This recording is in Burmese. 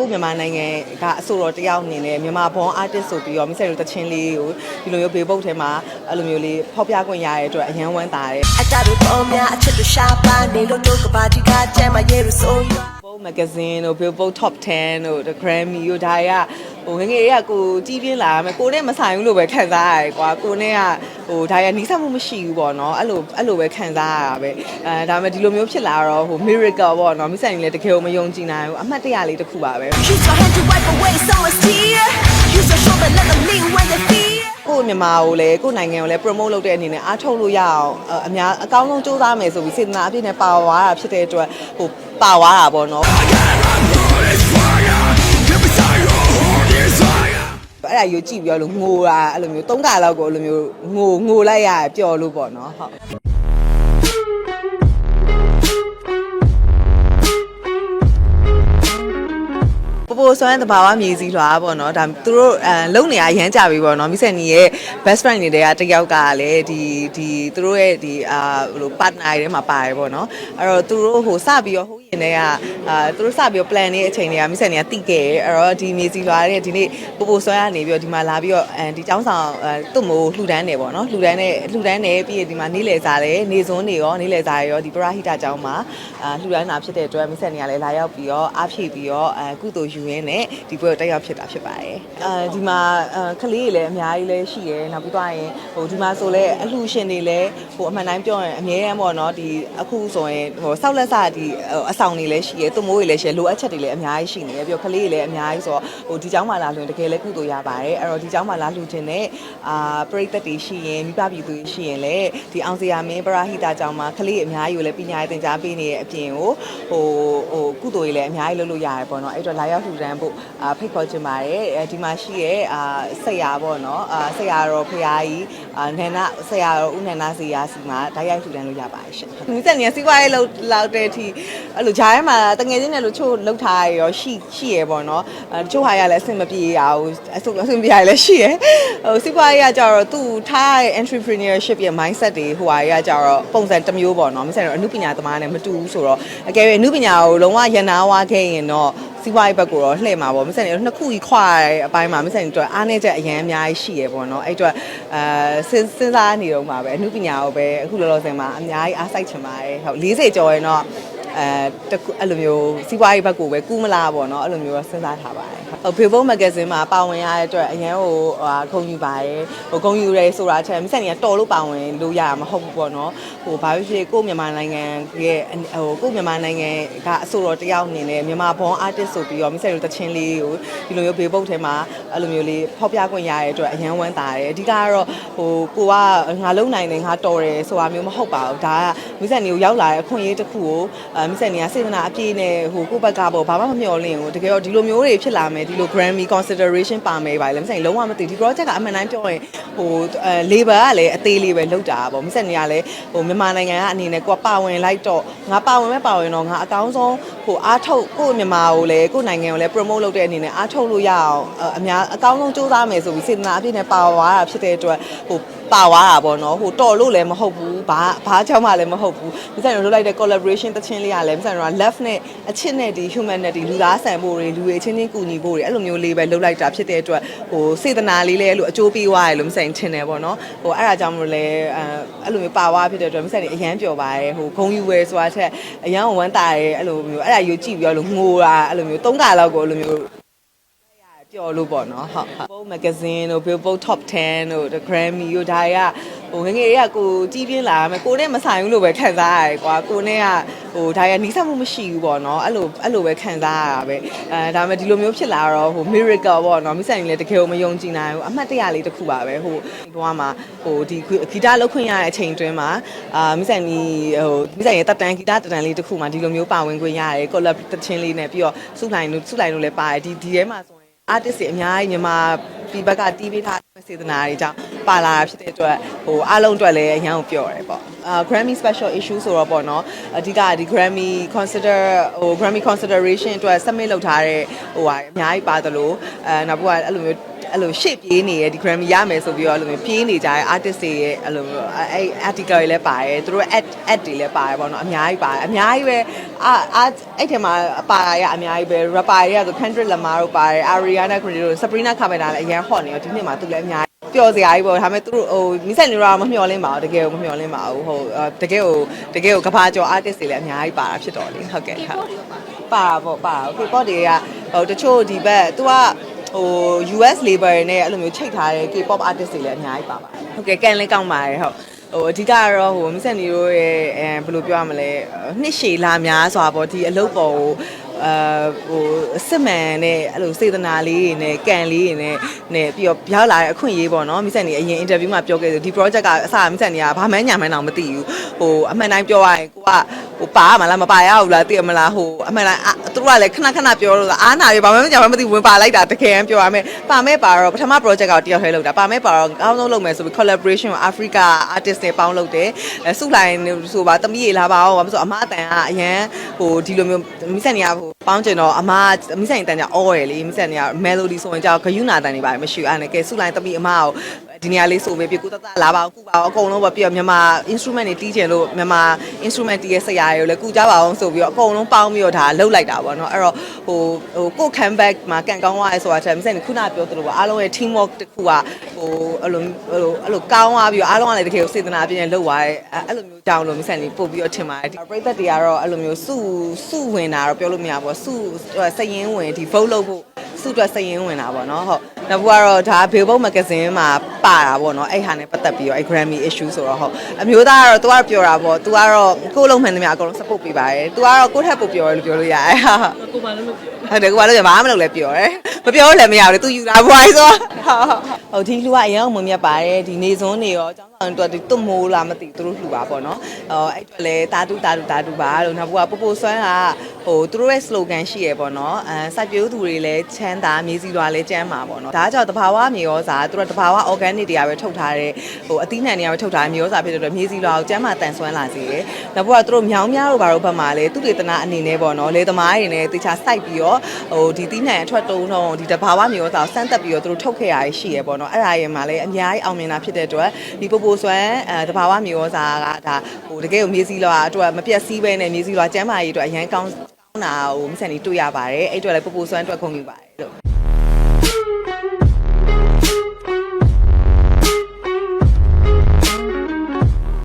ကိုယ့်မြန်မာနိုင်ငံကအဆိုတော်တယောက်အနေနဲ့မြန်မာဘော artist ဆိုပြီးတော့မိတ်ဆွေတို့တချင်းလေးကိုဒီလိုမျိုးဘေးပုတ်ထဲမှာအဲ့လိုမျိုးလေးဖော်ပြခွင့်ရတဲ့အတွက်အယံဝမ်းသာတယ်အတတို့ပေါ်များအချစ်တို့ရှာပါနေလို့တို့ကပါတီကကျမ်းမရဲလို့ဆိုရ Vogue magazine တို့ Billboard Top 10တို့ The Grammy တို့ဒါတွေကဟိုငယ်ငယ်တွေကကိုကြီးပြင်းလာမယ်ကိုနဲ့မဆိုင်ဘူးလို့ပဲခံစားရတယ်ကွာကိုနဲ့ကဟိုဒါရနီးစပ်မှုမရှိဘူးပေါ့နော်အဲ့လိုအဲ့လိုပဲခံစားရတာပဲအဲဒါပေမဲ့ဒီလိုမျိုးဖြစ်လာတော့ဟို miracle ပေါ့နော်မိဆိုင်လည်းတကယ်ကိုမယုံကြည်နိုင်ဘူးအမှတ်တရလေးတစ်ခုပါပဲ Use your hand to wipe away someone's tear Use your shoulder let them lean when they fear ကိုယ့်မြန်မာကိုလည်းကိုယ့်နိုင်ငံကိုလည်း promote လုပ်တဲ့အနေနဲ့အားထုတ်လို့ရအောင်အအများအကောင်းဆုံးစူးစမ်းမယ်ဆိုပြီးစေတနာအပြည့်နဲ့ပါဝါတာဖြစ်တဲ့အတွက်ဟို ပါဝါတာပေါ့နော်အဲ့ဒါယူကြည့်ပြီးတော့လို့ငိုတာအဲ့လိုမျိုးသုံးခါလောက်ကိုအဲ့လိုမျိုးငိုငိုလိုက်ရပျော်လို့ပေါ့နော်ဟုတ် ပပိုဆွမ်းတဘာဝမြေစည်းလွှာပေါ့နော်ဒါသူတို့အဲလုံနေရရမ်းကြပြီပေါ့နော်မိဆက်နီရဲ့ best friend တွေကတယောက်ကလည်းဒီဒီသူတို့ရဲ့ဒီအာဟိုလို partner တွေထဲမှာပါတယ်ပေါ့နော်အဲ့တော့သူတို့ဟိုစပြီးတော့ဟိုရင်တွေက အာသူတို့စပြီးတော့ plan နေတဲ့အချိန်တွေကမိဆက်နီကတိခဲ့တယ်အဲ့တော့ဒီမြေစည်းလွှာတဲ့ဒီနေ့ပပိုဆွမ်းကနေပြီးတော့ဒီမှာလာပြီးတော့အဲဒီចောင်းဆောင်အဲသူ့မို့လှူဒန်းနေပေါ့နော်လှူဒန်းနေလှူဒန်းနေပြီးရင်ဒီမှာနေလေစားတယ်နေစွန်းနေရောနေလေစားရောဒီပရာဟိတကျောင်းမှာအာလှူဒန်းတာဖြစ်တဲ့အတွက်မိဆက်နီကလည်းလာရောက်ပြီးတော့အားဖြည့်ပြီးတော့အဲကုသိုလ်ယူရင်းနဲ့ဒီပွဲကိုတက်ရောက်ဖြစ်တာဖြစ်ပါတယ်အဲဒီမှာအဲကလေးတွေလည်းအများကြီးလည်းရှိတယ်နောက်ပြီးတော့ရင်ဟိုဒီမှာဆိုလဲအလှူရှင်တွေလည်းဟိုအမှန်တိုင်းပြောရင်အများရန်ပေါ့နော်ဒီအခုဆိုရင်ဟိုဆောက်လက်စဒီအဆောင်တွေလည်းရှိတယ်သူမိုးတွေလည်းရှိတယ်လိုအပ်ချက်တွေလည်းအများကြီးရှိနေတယ်ပြီးတော့ကလေးတွေလည်းအများကြီးဆိုတော့ဟိုဒီเจ้าမှာလာလို့တကယ်လည်းကုသိုလ်ရပါတယ်အဲ့တော့ဒီเจ้าမှာလာလှူခြင်းနဲ့အာပရိသတ်တွေရှိရင်မိဘပြည်သူတွေရှိရင်လည်းဒီအောင်စရာမင်းပရာဟိတเจ้าမှာကလေးအများကြီးကိုလည်းပညာရေးသင်ကြားပေးနေတဲ့အပြင်ကိုဟိုဟိုကုသိုလ်တွေလည်းအများကြီးလုပ်လို့ရတယ်ပေါ့နော်အဲ့တော့လာရောက်လှူဒန်းဖို့အာဖိတ်ခေါ်ချင်ပါတယ်အဲဒီမှာရှိရဲ့အာဆက်ရပေါ့နော်အာဆက်ရတော့ဖရာကြီးအာနန္ဒဆက်ရတော့ဦးနန္ဒစီယာစီမှာဓာတ်ရိုက်လှူဒန်းလို့ရပါတယ်ရှင်။မိစက်နေစီးပွားရေးလောက်လောက်တဲ့အထိအဲ့လိုဂျားထဲမှာ တငယ်ချင်းတွေလို့ချို့လောက်ထားရရောရှိရှိရပေါ့နော်။အဲတချို့ဟာရလည်းအဆင်မပြေရဘူးအဆုပ်အဆင်ပြေရလည်းရှိရ။ဟိုစီးပွားရေးကကြတော့သူ့ထားရဲ့ entrepreneurship ရဲ့ mindset တွေဟိုဟာရကြတော့ပုံစံတစ်မျိုးပေါ့နော်။မိစက်တော့အမှုပညာသမားနဲ့မတူဘူးဆိုတော့အကယ်၍အမှုပညာကိုလုံးဝရန်နာဝါခဲ့ရင်တော့စီးပွားရေးဘက်ကိုတော့လှည့်မှာပေါ့မဆက်နေတော့နှစ်ခုကြီးခွာရတဲ့အပိုင်းမှာမဆက်နေတော့အားနေချက်အရန်အများကြီးရှိရပေါ့နော်အဲ့အတွက်အဲစဉ်စဉ်းစားနေတော့မှာပဲအမှုပညာကိုပဲအခုလောလောဆယ်မှာအများကြီးအားစိုက်ချင်ပါတယ်ဟုတ်40ကျော်ရင်တော့ အဲတခုအဲ့လိုမျိုးစီးပွားရေးဘက်ကိုပဲကူးမလားပေါ့နော်အဲ့လိုမျိုးတော့စဉ်းစားထားပါတယ်ဟုတ် Billboard magazine မှာပါဝင်ရတဲ့အတွက်အရန်ဟိုဟာဂုဏ်ယူပါတယ်ဟိုဂုဏ်ယူရဲဆိုတာချက်မဆက်နေတော်လို့ပါဝင်လို့ရမှာမဟုတ်ဘူးပေါ့နော်ဟိုဘာဖြစ်ဖြစ်ကိုယ့်မြန်မာနိုင်ငံရဲ့ဟိုကိုယ့်မြန်မာနိုင်ငံကအဆိုတော်တယောက်အနေနဲ့မြန်မာဘော artist ဆိုပြီးတော့မိဆက်တို့တချင်းလေးကိုဒီလိုမျိုးဘေးပုတ်ထဲမှာအဲ့လိုမျိုးလေးဖော်ပြခွင့်ရတဲ့အတွက်အရန်ဝမ်းသာတယ်အဓိကကတော့ဟိုကိုကငါလုံနိုင်တယ်ငါတော်တယ်ဆိုတာမျိုးမဟုတ်ပါဘူးဒါကမိဆက်နေကိုရောက်လာတဲ့အခွင့်အရေးတစ်ခုကိုအဲမိဆက်နေကစေတနာအပြည့်နဲ့ဟိုကိုယ့်ဘက်ကပေါ့ဘာမှမမျှော်လင့်ဘူးတကယ်တော့ဒီလိုမျိုးတွေဖြစ်လာမယ်ဒီလို Grammy consideration ပါမယ်ပါလေမိဆက်နေလုံးဝမသိဒီ project ကအမှန်တိုင်းပြောရင်ဟိုအဲ labor ကလည်းအသေးလေးပဲလောက်တာပေါ့မိဆက်နေကလည်းဟိုမြန်မာနိုင်ငံကအနေနဲ့ကိုကပါဝင်လိုက်တော့ငါပါဝင်မဲ့ပါဝင်တော့ငါအကောင်းဆုံး ဟိုအားထုတ်ကိုယ့်မြန်မာကိုလည်းကိုယ့်နိုင်ငံကိုလည်း promote လုပ်တဲ့အနေနဲ့အားထုတ်လို့ရအောင်အများအကောင်းဆုံးစူးစမ်းမယ်ဆိုပြီးစေတနာအပြည့်နဲ့ပါဝါတာဖြစ်တဲ့အတွက်ဟိုပါဝါတာပေါ့နော်ဟိုတော်လို့လည်းမဟုတ်ဘူးဘာဘာကြောင့်မှလည်းမဟုတ်ဘူးမိဆိုင်တို့လုပ်လိုက်တဲ့ collaboration တချင်းလေးကလည်းမိဆိုင်တို့က left နဲ့အချစ်နဲ့ဒီ humanity လူသားဆန်ဖို့တွေလူတွေချင်းချင်းကူညီဖို့တွေအဲ့လိုမျိုးလေးပဲလုပ်လိုက်တာဖြစ်တဲ့အတွက်ဟိုစေတနာလေးလည်းအဲ့လိုအကျိုးပေးသွားရလို့မိဆိုင်ထင်တယ်ပေါ့နော်ဟိုအဲ့ဒါကြောင့်မလို့လည်းအဲအဲ့လိုမျိုးပါဝါဖြစ်တဲ့အတွက်မိဆိုင်တွေအရန်ပျော်ပါတယ်ဟိုဂုံယူဝယ်ဆိုတာထက်အရန်ဝမ်းတာရဲအဲ့လိုမျိုးအဲ့ဒါယူကြည့်ပြီးတော့လို့ငိုတာအဲ့လိုမျိုးသုံးခါလောက်ကိုအဲ့လိုမျိုး ပျော်လို့ပေါ့နော်ဟုတ်ဟုတ် Vogue magazine တို့ Billboard Top 10တို့ The Grammy တို့ဒါတွေကဟိုငယ်ငယ်တွေကကိုကြီးပြင်းလာမယ်ကိုနဲ့မဆိုင်ဘူးလို့ပဲခံစားရတယ်ကွာကိုနဲ့ကဟိုဒါရနီးစပ်မှုမရှိဘူးပေါ့နော်အဲ့လိုအဲ့လိုပဲခံစားရတာပဲအဲဒါပေမဲ့ဒီလိုမျိုးဖြစ်လာတော့ဟို miracle ပေါ့နော်မိဆိုင်လည်းတကယ်ကိုမယုံကြည်နိုင်ဘူးအမှတ်တရလေးတစ်ခုပါပဲဟိုဘွားမှာဟိုဒီဂီတလောက်ခွင့်ရတဲ့အချိန်တွင်းမှာအာမိဆိုင်ကြီးဟိုမိဆိုင်ရဲ့တက်တန်ဂီတတက်တန်လေးတစ်ခုမှာဒီလိုမျိုးပါဝင်ခွင့်ရတယ် collab တချင်းလေးနဲ့ပြီးတော့စုလိုက်လို့စုလိုက်လို့လည်းပါတယ်ဒီဒီထဲမှာဆို artist တွေအများကြီးမြန်မာပြည်ဘက်ကတီးပေးထားတဲ့စေတနာတွေကြောင့်ပါလာတာဖြစ်တဲ့အတွက်ဟိုအားလုံးအတွက်လည်းအရန်ကိုပြောရတယ်ပေါ့အာ Grammy special issue ဆိုတော့ပေါ့နော်အဓိကဒီ Grammy consider ဟို Grammy consideration အတွက် submit လုပ်ထားတဲ့ဟိုဟာအများကြီးပါသလိုအဲနောက်ဘက်ကအဲ့လိုမျိုး အဲ့လိုရှေ့ပြေးနေရဲ့ဒီ Grammy ရမယ်ဆိုပြီးတော့အဲ့လိုမျိုးပြေးနေကြတဲ့ artist တွေရဲ့အဲ့လိုမျိုးအဲ့ article တွေလည်းပါတယ်သူတို့ ad ad တွေလည်းပါတယ်ပေါ့နော်အများကြီးပါတယ်အများကြီးပဲအာအာအဲ့ထဲမှာပါရအများကြီးပဲ rapper တွေကဆို Kendrick Lamar တို့ပါတယ် Ariana Grande တို့ Sabrina Carpenter လည်းအရင်ဟော့နေရောဒီနှစ်မှာသူလည်းအများကြီးပျော်စရာကြီးပေါ့ဒါပေမဲ့သူတို့ဟိုမိဆက်နေတော့မမျှော်လင့်ပါဘူးတကယ်ကိုမမျှော်လင့်ပါဘူးဟိုတကယ်ကိုတကယ်ကိုကဘာကျော် artist တွေလည်းအများကြီးပါတာဖြစ်တော့လေဟုတ်ကဲ့ဟုတ်ပါတာပေါ့ပါတာ K-pop တွေကဟိုတချို့ဒီဘက် तू က ဟို US label တွေနဲ့အဲ့လိုမျိုးချိန်ထားတဲ့ K-pop artist တွေလည်းအများကြီးပါပါတယ်ဟုတ်ကဲ့ကန်လေးကောင်းပါတယ်ဟုတ်ဟိုအဓိကကတော့ဟိုမစ္စနီတို့ရဲ့အဲဘယ်လိုပြောရမလဲနှစ်ရှည်လာများစွာပေါ့ဒီအလုပ်ပေါ်ကိုအာဟိုစစ်မှန်နဲ့အဲ့လိုစေတနာလေးတွေနဲ့ကန်လေးတွေနဲ့နဲ့ပြီးတော့ရောက်လာတဲ့အခွင့်အရေးပေါ့နော်မိဆက်နေအရင် interview မှာပြောခဲ့တယ်ဒီ project ကအစမိဆက်နေကဘာမှညာမှန်းတော့မသိဘူးဟိုအမှန်တိုင်းပြောရရင်ကိုက ဟိုပါရမလားမပါရဘူးလားသိရမလားဟိုအမှန်တိုင်းသူတို့ကလည်းခဏခဏပြောလို့အားနာတွေဘာမှညာမှန်းမသိဝင်ပါလိုက်တာတကယ်ပြောရမယ်ပါမဲ့ပါတော့ပထမ project ကတယောက်ထဲလုပ်တာပါမဲ့ပါတော့အကောင်းဆုံးလုပ်မယ်ဆိုပြီး collaboration ကို Africa artist တွေပေါင်းလုပ်တယ်အဲစုလိုက်ဆိုပါတမီးရေလာပါအောင်ဘာလို့ဆိုအမအတန်ကအရန်ဟိုဒီလိုမျိုးမိဆက်နေရဟိုပေါင်းကျင်တော့အမမိဆက်နေတန်ကြအော်ရယ်လေမိဆက်နေရ melody ဆိုရင်ကြောက်ဂယုနာတန်နေပါတယ်မရှိအဲ့နဲ့ကဲစုလိုက်တမီးအမကို ဒီနေရာလေးဆိုမေးပြကုတတလာပါအောင်ကုပါအောင်အကုန်လုံးပဲပြီးတော့မြန်မာ instrument တွေတီးချင်လို့မြန်မာ instrument တီးရဲ့ဆရာတွေကိုလည်းကုကြပါအောင်ဆိုပြီးတော့အကုန်လုံးပေါင်းပြီးတော့ဒါလှုပ်လိုက်တာပေါ့နော်အဲ့တော့ဟိုဟိုကို comeback မှာကန်ကောင်းသွားရဲဆိုတာချက်မိဆက်နေခုနပြောသလိုပါအားလုံးရဲ့ team work တစ်ခုကဟိုအဲ့လိုဟိုအဲ့လိုကောင်းသွားပြီးတော့အားလုံးကလည်းတကယ်ကိုစေတနာပြည့်နေလှုပ်သွားရဲအဲ့လိုမျိုးကြောင်းလို့မိဆက်နေပို့ပြီးတော့ထင်ပါတယ်ဒီပရိသတ်တွေကတော့အဲ့လိုမျိုးစုစုဝင်တာတော့ပြောလို့မရဘူးပေါ့စုစရင်ဝင်ဒီ vote လုပ်ဖို့စုအတွက်စရင်ဝင်တာပေါ့နော်ဟုတ် နောက်တစ်ခုကတော့ဒါ Billboard magazine မှာပါတာပေါ့နော်အဲ့ဟာနဲ့ပတ်သက်ပြီးတော့အဲ့ Grammy issue ဆိုတော့ဟုတ်အမျိုးသားကတော့ तू ကပြောတာပေါ့ तू ကတော့ကိုယ်လုံးမှန်သမျှအကုန်လုံး support ပေးပါတယ် तू ကတော့ကိုယ့်ထက်ပိုပြောရလို့ပြောလို့ရတယ်ဟာ ကိုပါလို့လို့ပြော ဟုတ်တယ်ကိုကလည်းဘာမှမလုပ်လဲပြောတယ် မပြောလို့လည်းမရဘူးလေ तू ယူတာဘွားဆိုဟုတ်ဒီလူကအရင်ကမမြတ်ပါတယ်ဒီနေစွန်းနေရောအကြောင်းဆောင်တော့ဒီတွတ်မိုးလားမသိသူတို့လှူပါပေါ့နော်ဟောအဲ့အတွက်လည်းတာတူတာတူတာတူပါလို့နောက်ဘကပပိုဆွမ်းကဟိုသူတို့ရဲ့ slogan ရှိရပေါ့နော်အဲစိုက်ပျိုးသူတွေလည်းချမ်းသာမြေစီလွာလည်းကျန်းမာပေါ့နော်ဒါကြောင့်တဘာဝမြေရောစာသူတို့တဘာဝ organic တွေကပဲထုတ်ထားတဲ့ဟိုအသီးနှံတွေကပဲထုတ်ထားတဲ့မြေရောစာဖြစ်တဲ့အတွက်မြေစီလွာကိုကျန်းမာတန်ဆွမ်းလာစေတယ်နောက်ဘကသူတို့မြောင်းများတို့ဘာလို့ဘက်မှာလဲသူတေသနာအနေနဲ့ပေါ့နော်လေသမားတွေနဲ့တေချာစိုက်ပြီးတော့ဟိုဒီသီးနှံအထွက်တုံးတော့ဒီတဘာဝမြေရောစာကိုစမ်းသက်ပြီးတော့သူတို့ထုတ်ခဲ့ရရှိရပေါ့နော်အဲ့ဒါရဲ့မှာလည်းအများကြီးအောင်မြင်တာဖြစ်တဲ့အတွက်ဒီပပိုဆွမ်းအဲတဘာဝမြေရောစာကဒါဟိုတကယ်ကိုမြေစီလွာအတွက်မပြတ်စည်းပဲနဲ့မြေစီလွာကျန်းမာရေးအတွက်အရန်ကောင်းကောင်းတာကိုမဆန်နေတွေ့ရပါတယ်အဲ့အတွက်လည်းပပိုဆွမ်းအတွက်ခုံယူပါတယ်လို့